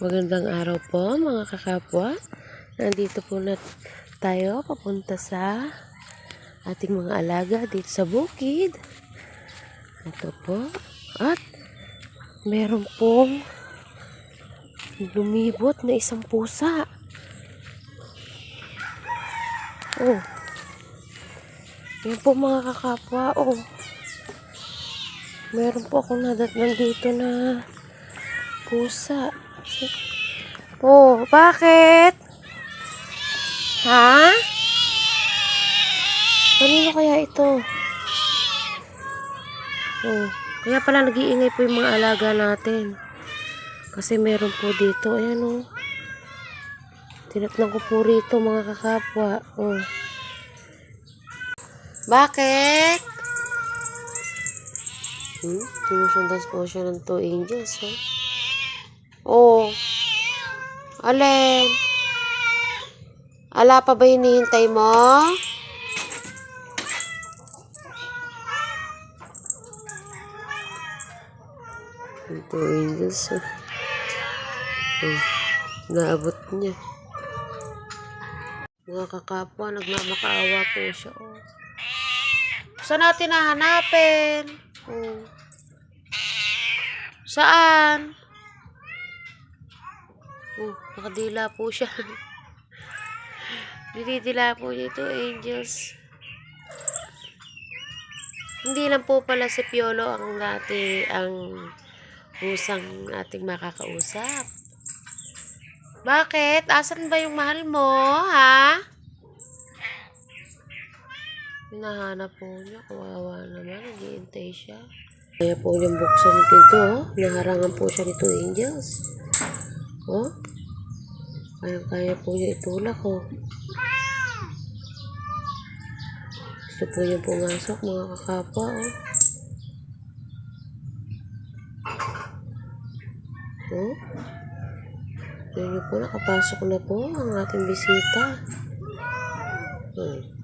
Magandang araw po mga kakapwa. Nandito po na tayo papunta sa ating mga alaga dito sa bukid. Ito po. At meron pong lumibot na isang pusa. Oh. Yan po mga kakapwa. Oh. Meron po akong nadatnan dito na pusa. Oh, bakit? Ha? Kanino kaya ito? Oh, kaya pala nag-iingay po yung mga alaga natin. Kasi meron po dito, ayan oh. Tinatnan ko po rito mga kakapwa. Oh. Bakit? Hmm? Sinusundan po siya ng two angels, oh. Oh. Alin? Ala pa ba hinihintay mo? Ito, angels. Oh. Naabot niya. Mga kakapwa, nagmamakaawa po siya. Oh. Saan natin nahanapin? Oh. Saan? Oh, nakadila po siya. Dinidila po dito, angels. Hindi lang po pala si Piolo ang dati ang pusang ating makakausap. Bakit? Asan ba yung mahal mo, ha? Hinahanap po niya. Kawawa naman. Naghihintay siya. Kaya po niyang buksan yung pinto, oh. Naharangan po siya nito, angels. Oh. Kaya-kaya po niya itulak, oh. Gusto po niya pumasok, mga kakapa, oh. Oh. Niyo po, nakapasok na po ang ating bisita. Hmm.